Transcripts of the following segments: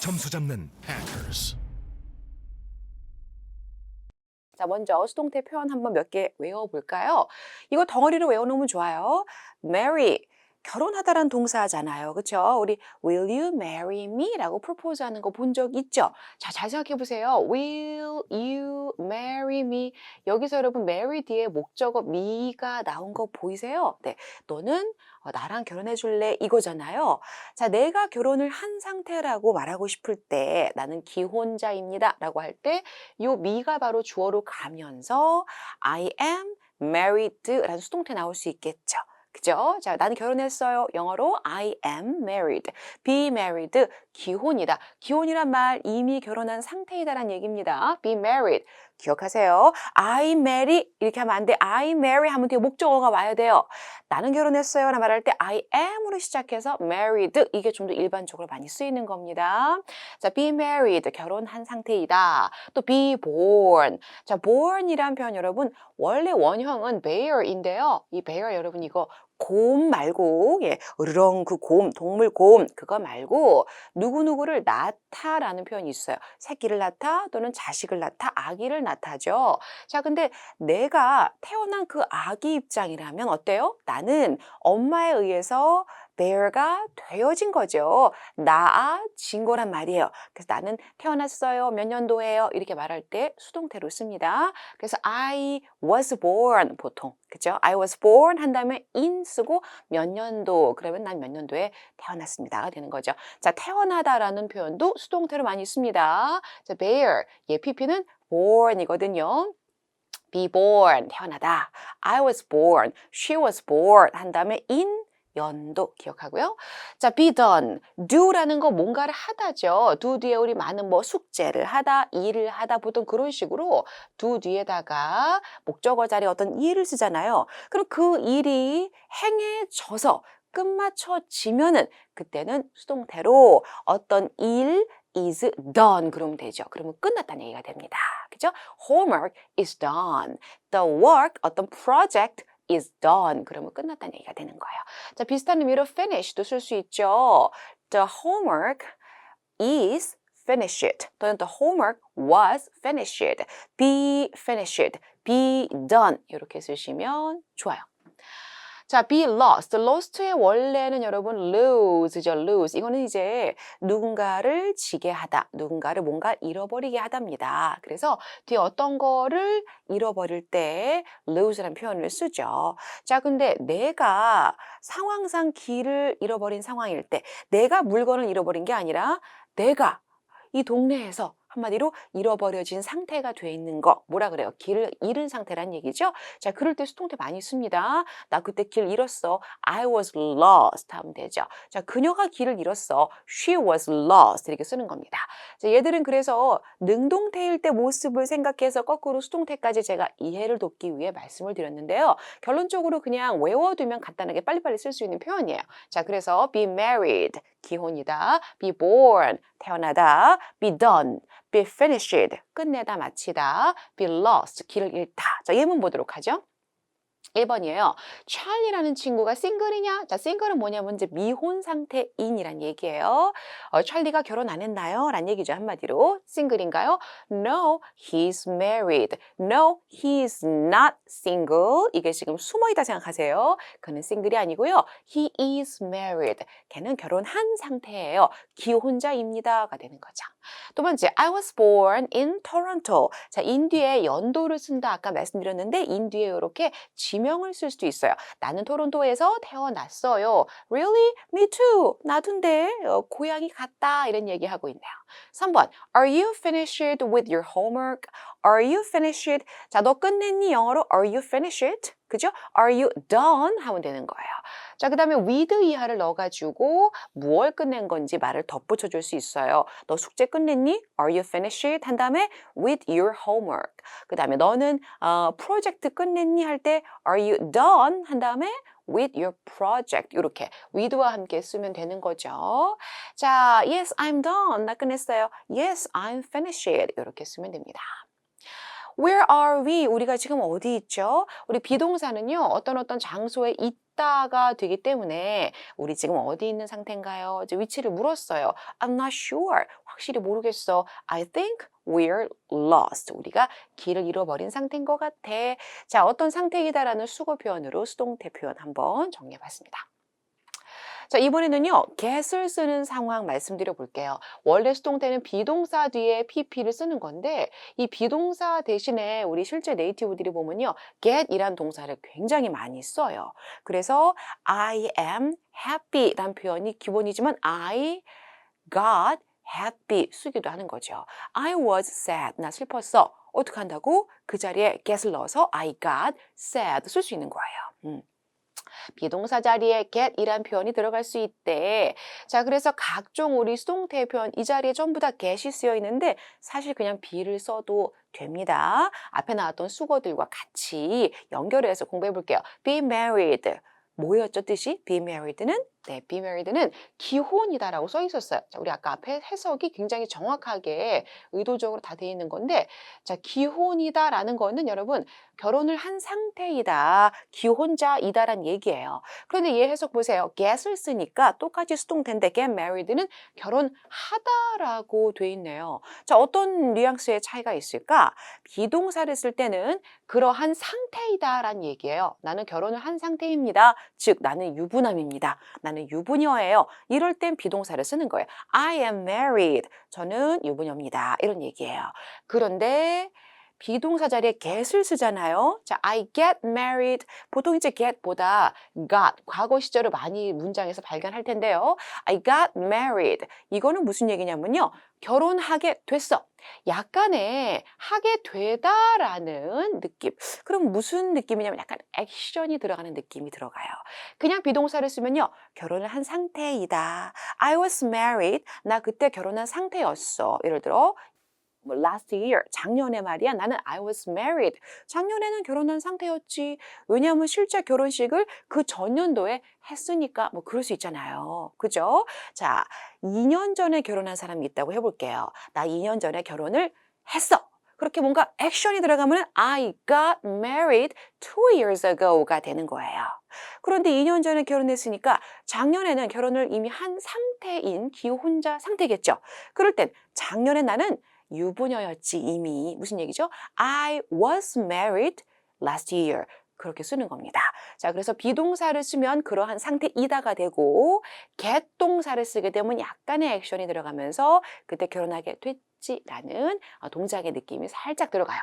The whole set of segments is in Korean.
점수 잡는 Hackers. 자, 먼저 수동태 표현 한번 몇 개 외워볼까요? 이거 덩어리로 외워놓으면 좋아요. marry. 결혼하다란 동사잖아요. 그쵸? 우리 will you marry me? 라고 프로포즈 하는 거 본 적 있죠? 자, 잘 생각해 보세요. will you marry me? 여기서 여러분 marry 뒤에 목적어 me가 나온 거 보이세요? 네. 너는 어, 나랑 결혼해 줄래? 이거잖아요. 자, 내가 결혼을 한 상태라고 말하고 싶을 때 나는 기혼자입니다. 라고 할 때 요 me가 바로 주어로 가면서 I am married라는 수동태 나올 수 있겠죠. 그죠? 자, 나는 결혼했어요. 영어로 I am married. be married. 기혼이다. 기혼이란 말 이미 결혼한 상태이다라는 얘기입니다. be married. 기억하세요. I marry 이렇게 하면 안 돼. I marry 하면 뒤에 목적어가 와야 돼요. 나는 결혼했어요. 라 말할 때 I am으로 시작해서 married 이게 좀 더 일반적으로 많이 쓰이는 겁니다. 자, be married 결혼한 상태이다. 또 be born. 자, born이란 표현 여러분 원래 원형은 bear인데요. 이 bear 여러분 이거 곰 말고 예, 으르렁 그 곰, 동물 곰 그거 말고 누구누구를 낳다라는 표현이 있어요. 새끼를 낳다 또는 자식을 낳다, 아기를 낳다죠. 자, 근데 내가 태어난 그 아기 입장이라면 어때요? 나는 엄마에 의해서 bear가 되어진 거죠. 낳아진 거란 말이에요. 그래서 나는 태어났어요. 몇 년도에요? 이렇게 말할 때 수동태로 씁니다. 그래서 I was born 보통 그죠? I was born 한 다음에 in 쓰고 몇 년도 그러면 난 몇 년도에 태어났습니다가 되는 거죠. 자 태어나다라는 표현도 수동태로 많이 씁니다. 자 bear 예 pp는 born이거든요. be born 태어나다. I was born. She was born 한 다음에 in 연도 기억하고요. 자, be done. do라는 거 뭔가를 하다죠. do 뒤에 우리 많은 뭐 숙제를 하다, 일을 하다 보통 그런 식으로 do 뒤에다가 목적어 자리에 어떤 일을 쓰잖아요. 그럼 그 일이 행해져서 끝마쳐지면은 그때는 수동태로 어떤 일 is done 그러면 되죠. 그러면 끝났다는 얘기가 됩니다. 그죠? homework is done. the work 어떤 project is done. 그러면 끝났다는 얘기가 되는 거예요. 자, 비슷한 의미로 finish도 쓸 수 있죠. The homework is finished. 또는 the homework was finished. be finished. be done. 이렇게 쓰시면 좋아요. 자, be lost. lost의 원래는 여러분 lose죠. lose. 이거는 이제 누군가를 지게 하다. 누군가를 뭔가 잃어버리게 하답니다. 그래서 뒤에 어떤 거를 잃어버릴 때 lose라는 표현을 쓰죠. 자, 근데 내가 상황상 길을 잃어버린 상황일 때 내가 물건을 잃어버린 게 아니라 내가 이 동네에서 한마디로 잃어버려진 상태가 돼 있는 거 뭐라 그래요? 길을 잃은 상태란 얘기죠. 자, 그럴 때 수동태 많이 씁니다. 나 그때 길 잃었어. I was lost 하면 되죠. 자, 그녀가 길을 잃었어. She was lost 이렇게 쓰는 겁니다. 자, 얘들은 그래서 능동태일 때 모습을 생각해서 거꾸로 수동태까지 제가 이해를 돕기 위해 말씀을 드렸는데요. 결론적으로 그냥 외워두면 간단하게 빨리빨리 쓸 수 있는 표현이에요. 자, 그래서 be married 기혼이다. be born 태어나다. be done be finished 끝내다 마치다. be lost 길을 잃다. 자, 예문 보도록 하죠. 1번이에요. 찰리라는 친구가 싱글이냐? 자, 싱글은 뭐냐면 이제 미혼 상태인이란 얘기예요. 어, 찰리가 결혼 안 했나요? 란 얘기죠, 한마디로. 싱글인가요? No, he's married. No, he's not single. 이게 지금 숨어있다 생각하세요. 그는 싱글이 아니고요. He is married. 걔는 결혼한 상태예요. 기혼자입니다가 되는 거죠. 두 번째, I was born in Toronto. 자, 인 뒤에 연도를 쓴다 아까 말씀드렸는데 인 뒤에 이렇게 지명을 쓸 수도 있어요. 나는 토론토에서 태어났어요. Really? Me too. 나도인데 어, 고향이 같다 이런 얘기하고 있네요. 3번, Are you finished with your homework? Are you finished? 자, 너 끝냈니? 영어로 Are you finished? 그죠? Are you done? 하면 되는 거예요. 자, 그 다음에 with 이하를 넣어가지고 무얼 끝낸 건지 말을 덧붙여 줄 수 있어요. 너 숙제 끝냈니? Are you finished? 한 다음에 with your homework. 그 다음에 너는 어, 프로젝트 끝냈니? 할 때 Are you done? 한 다음에 with your project 이렇게 with와 함께 쓰면 되는 거죠. 자, yes, I'm done. 나 끝냈어요. Yes, I'm finished. 이렇게 쓰면 됩니다. Where are we? 우리가 지금 어디 있죠? 우리 비동사는요, 어떤 어떤 장소에 있다가 되기 때문에 우리 지금 어디 있는 상태인가요? 이제 위치를 물었어요. I'm not sure. 확실히 모르겠어. I think we're lost. 우리가 길을 잃어버린 상태인 것 같아. 자, 어떤 상태이다라는 수거 표현으로 수동태 표현 한번 정리해 봤습니다. 자, 이번에는요, get을 쓰는 상황 말씀드려 볼게요. 원래 수동태는 비동사 뒤에 pp를 쓰는 건데, 이 비동사 대신에 우리 실제 네이티브들이 보면요, get이란 동사를 굉장히 많이 써요. 그래서 I am happy 란 표현이 기본이지만 I got happy 쓰기도 하는 거죠. I was sad. 나 슬펐어. 어떻게 한다고? 그 자리에 get을 넣어서 I got sad 쓸 수 있는 거예요. 음. 비동사 자리에 get이란 표현이 들어갈 수 있대. 자, 그래서 각종 우리 수동태 표현 이 자리에 전부 다 get이 쓰여 있는데 사실 그냥 be를 써도 됩니다. 앞에 나왔던 수거들과 같이 연결해서 공부해 볼게요. be married. 뭐였죠 뜻이? be married는 네, be married는 기혼이다라고 써 있었어요. 자, 우리 아까 앞에 해석이 굉장히 정확하게 의도적으로 다 돼 있는 건데, 자, 기혼이다라는 거는 여러분 결혼을 한 상태이다, 기혼자이다란 얘기예요. 그런데 얘 해석 보세요. get을 쓰니까 똑같이 수동태인데 get married는 결혼하다라고 돼 있네요. 자, 어떤 뉘앙스의 차이가 있을까? 비동사를 쓸 때는 그러한 상태이다란 얘기예요. 나는 결혼을 한 상태입니다. 즉, 나는 유부남입니다. 나는 유부녀예요. 이럴 땐 비동사를 쓰는 거예요. I am married. 저는 유부녀입니다. 이런 얘기예요. 그런데 비동사 자리에 get을 쓰잖아요. 자, I get married. 보통 이제 get보다 got, 과거 시절을 많이 문장에서 발견할 텐데요. I got married. 이거는 무슨 얘기냐면요. 결혼하게 됐어. 약간의 하게 되다라는 느낌. 그럼 무슨 느낌이냐면 약간 액션이 들어가는 느낌이 들어가요. 그냥 비동사를 쓰면요. 결혼을 한 상태이다. I was married. 나 그때 결혼한 상태였어. 예를 들어 뭐 last year 작년에 말이야. 나는 I was married. 작년에는 결혼한 상태였지. 왜냐하면 실제 결혼식을 그 전년도에 했으니까 뭐 그럴 수 있잖아요. 그죠? 자 2년 전에 결혼한 사람이 있다고 해볼게요. 나 2년 전에 결혼을 했어. 그렇게 뭔가 액션이 들어가면 I got married two years ago가 되는 거예요. 그런데 2년 전에 결혼했으니까 작년에는 결혼을 이미 한 상태인 기혼자 상태겠죠. 그럴 땐 작년에 나는 유부녀였지 이미 무슨 얘기죠? I was married last year. 그렇게 쓰는 겁니다. 자, 그래서 비동사를 쓰면 그러한 상태이다가 되고 get 동사를 쓰게 되면 약간의 액션이 들어가면서 그때 결혼하게 됐지라는 어, 동작의 느낌이 살짝 들어가요.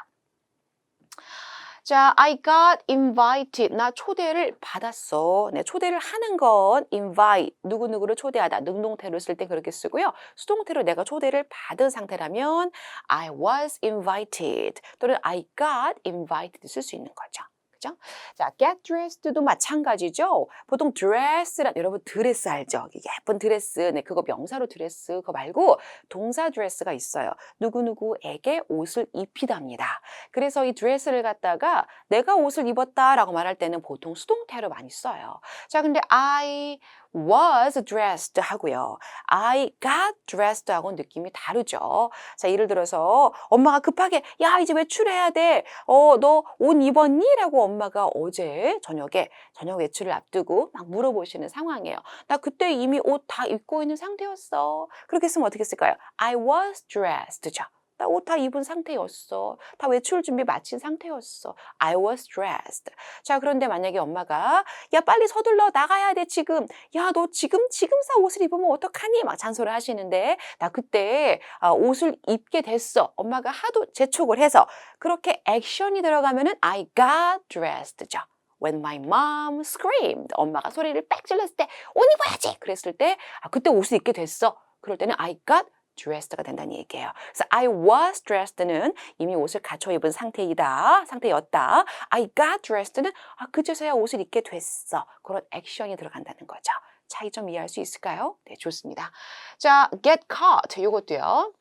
자, I got invited. 나 초대를 받았어. 네, 초대를 하는 건 invite. 누구누구를 초대하다. 능동태로 쓸 때 그렇게 쓰고요. 수동태로 내가 초대를 받은 상태라면 I was invited 또는 I got invited 쓸 수 있는 거죠. 그죠? 자, get dressed도 마찬가지죠. 보통 dress란 여러분 드레스 알죠? 예쁜 드레스. 네, 그거 명사로 드레스 그거 말고 동사 드레스가 있어요. 누구누구에게 옷을 입히답니다. 그래서 이 드레스를 갖다가 내가 옷을 입었다라고 말할 때는 보통 수동태로 많이 써요. 자, 근데 I was dressed 하고요. I got dressed 하고 느낌이 다르죠. 자, 예를 들어서 엄마가 급하게 야, 이제 외출해야 돼. 어, 너 옷 입었니? 라고 엄마가 어제 저녁에 저녁 외출을 앞두고 막 물어보시는 상황이에요. 나 그때 이미 옷 다 입고 있는 상태였어. 그렇게 쓰면 어떻게 쓸까요? I was dressed죠. 나 옷 다 입은 상태였어. 다 외출 준비 마친 상태였어. I was dressed. 자, 그런데 만약에 엄마가 야, 빨리 서둘러 나가야 돼, 지금. 야, 너 지금 지금 사 옷을 입으면 어떡하니? 막 잔소리 하시는데 나 그때 아, 옷을 입게 됐어. 엄마가 하도 재촉을 해서 그렇게 액션이 들어가면은 I got dressed죠. When my mom screamed. 엄마가 소리를 빽 질렀을 때 옷 입어야지. 그랬을 때 아, 그때 옷을 입게 됐어. 그럴 때는 I got dressed가 된다는 얘기예요. 그래서 I was dressed는 이미 옷을 갖춰 입은 상태이다, 상태였다. I got dressed는 아, 그제서야 옷을 입게 됐어. 그런 액션이 들어간다는 거죠. 차이 좀 이해할 수 있을까요? 네, 좋습니다. 자, get caught 이것도요.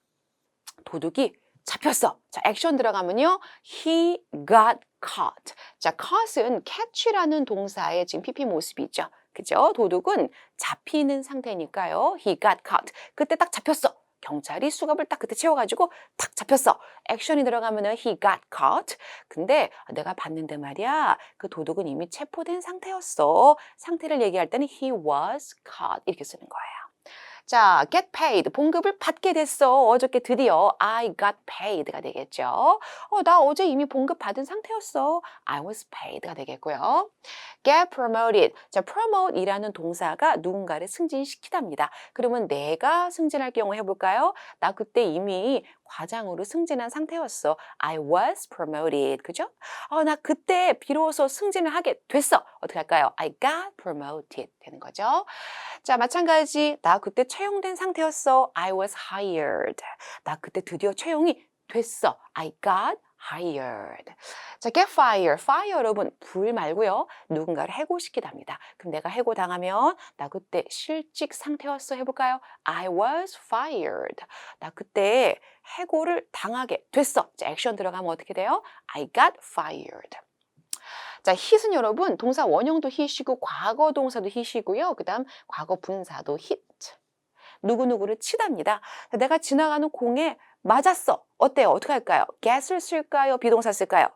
도둑이 잡혔어. 자, 액션 들어가면요. He got caught. 자, caught은 catch라는 동사의 지금 PP 모습이 있죠. 그죠? 도둑은 잡히는 상태니까요. He got caught. 그때 딱 잡혔어. 경찰이 수갑을 딱 그때 채워가지고 탁 잡혔어. 액션이 들어가면은 he got caught. 근데 내가 봤는데 말이야. 그 도둑은 이미 체포된 상태였어. 상태를 얘기할 때는 he was caught 이렇게 쓰는 거예요. 자, get paid. 봉급을 받게 됐어. 어저께 드디어 I got paid가 되겠죠. 어, 나 어제 이미 봉급 받은 상태였어. I was paid가 되겠고요. get promoted. 자, promote이라는 동사가 누군가를 승진시키답니다. 그러면 내가 승진할 경우 해볼까요? 나 그때 이미 과장으로 승진한 상태였어. I was promoted. 그죠? 어, 나 그때 비로소 승진을 하게 됐어. 어떻게 할까요? I got promoted 되는 거죠. 자, 마찬가지. 나 그때 채용된 상태였어. I was hired. 나 그때 드디어 채용이 됐어. I got hired. 자, get fired. fire 여러분, 불 말고요. 누군가를 해고시키답니다. 그럼 내가 해고 당하면 나 그때 실직 상태였어 해볼까요? I was fired. 나 그때 해고를 당하게 됐어. 자, 액션 들어가면 어떻게 돼요? I got fired. 자, hit은 여러분 동사 원형도 hit이고 과거 동사도 hit이고요. 그다음 과거 분사도 hit. 누구누구를 치답니다. 자, 내가 지나가는 공에 맞았어. 어때요? 어떻게 할까요? get을 쓸까요? 비동사 쓸까요?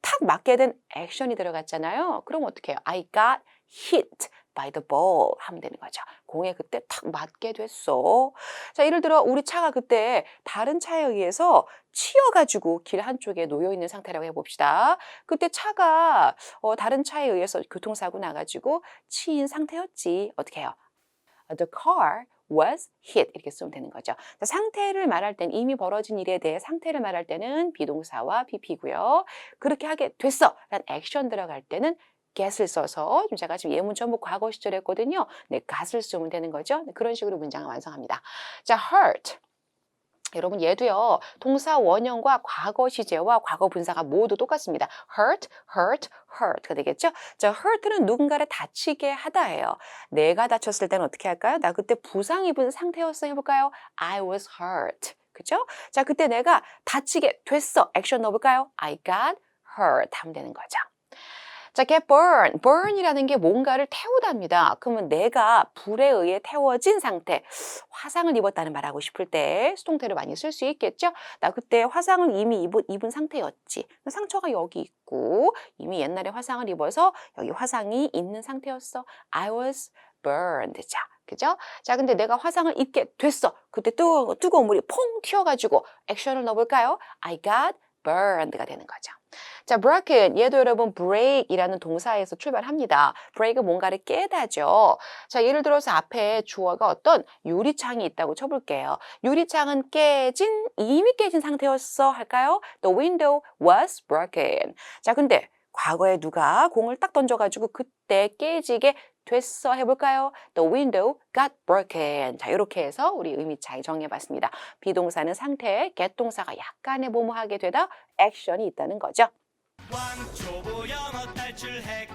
탁 맞게 된 액션이 들어갔잖아요. 그럼 어떻게 해요? I got hit by the ball 하면 되는 거죠. 공에 그때 탁 맞게 됐어. 자, 예를 들어 우리 차가 그때 다른 차에 의해서 치여가지고 길 한쪽에 놓여 있는 상태라고 해봅시다. 그때 차가 어, 다른 차에 의해서 교통사고 나가지고 치인 상태였지. 어떻게 해요? The car was hit 이렇게 쓰면 되는 거죠. 자, 상태를 말할 땐 이미 벌어진 일에 대해 상태를 말할 때는 비동사와 pp고요. 그렇게 하게 됐어. 란 액션 들어갈 때는 get을 써서 지금 제가 지금 예문 전부 과거 시절 했거든요. 네, got을 쓰면 되는 거죠. 네, 그런 식으로 문장을 완성합니다. 자, hurt. 여러분 얘도요 동사 원형과 과거 시제와 과거 분사가 모두 똑같습니다. hurt, hurt, hurt가 되겠죠. 자, hurt는 누군가를 다치게 하다예요. 내가 다쳤을 때는 어떻게 할까요? 나 그때 부상 입은 상태였어 해볼까요? I was hurt. 그죠? 자, 그때 내가 다치게 됐어. 액션 넣어볼까요? I got hurt 하면 되는 거죠. 자, get burn. burn이라는 게 뭔가를 태우답니다. 그러면 내가 불에 의해 태워진 상태, 화상을 입었다는 말하고 싶을 때 수동태를 많이 쓸 수 있겠죠? 나 그때 화상을 이미 입은, 입은 상태였지. 상처가 여기 있고 이미 옛날에 화상을 입어서 여기 화상이 있는 상태였어. I was burned. 자, 그죠? 자, 근데 내가 화상을 입게 됐어. 그때 뜨거운, 뜨거운 물이 퐁 튀어가지고 액션을 넣어볼까요? I got burned가 되는 거죠. 자, broken. 얘도 여러분 break이라는 동사에서 출발합니다. break은 뭔가를 깨다죠. 자, 예를 들어서 앞에 주어가 어떤 유리창이 있다고 쳐볼게요. 유리창은 깨진, 이미 깨진 상태였어 할까요? The window was broken. 자, 근데 과거에 누가 공을 딱 던져가지고 그때 깨지게 됐어 해볼까요? The window got broken. 자, 이렇게 해서 우리 의미 차이 정해봤습니다. 비동사는 상태, get 동사가 약간의 뭐뭐하게 되다 액션이 있다는 거죠. 왕초보 영어 탈출 핵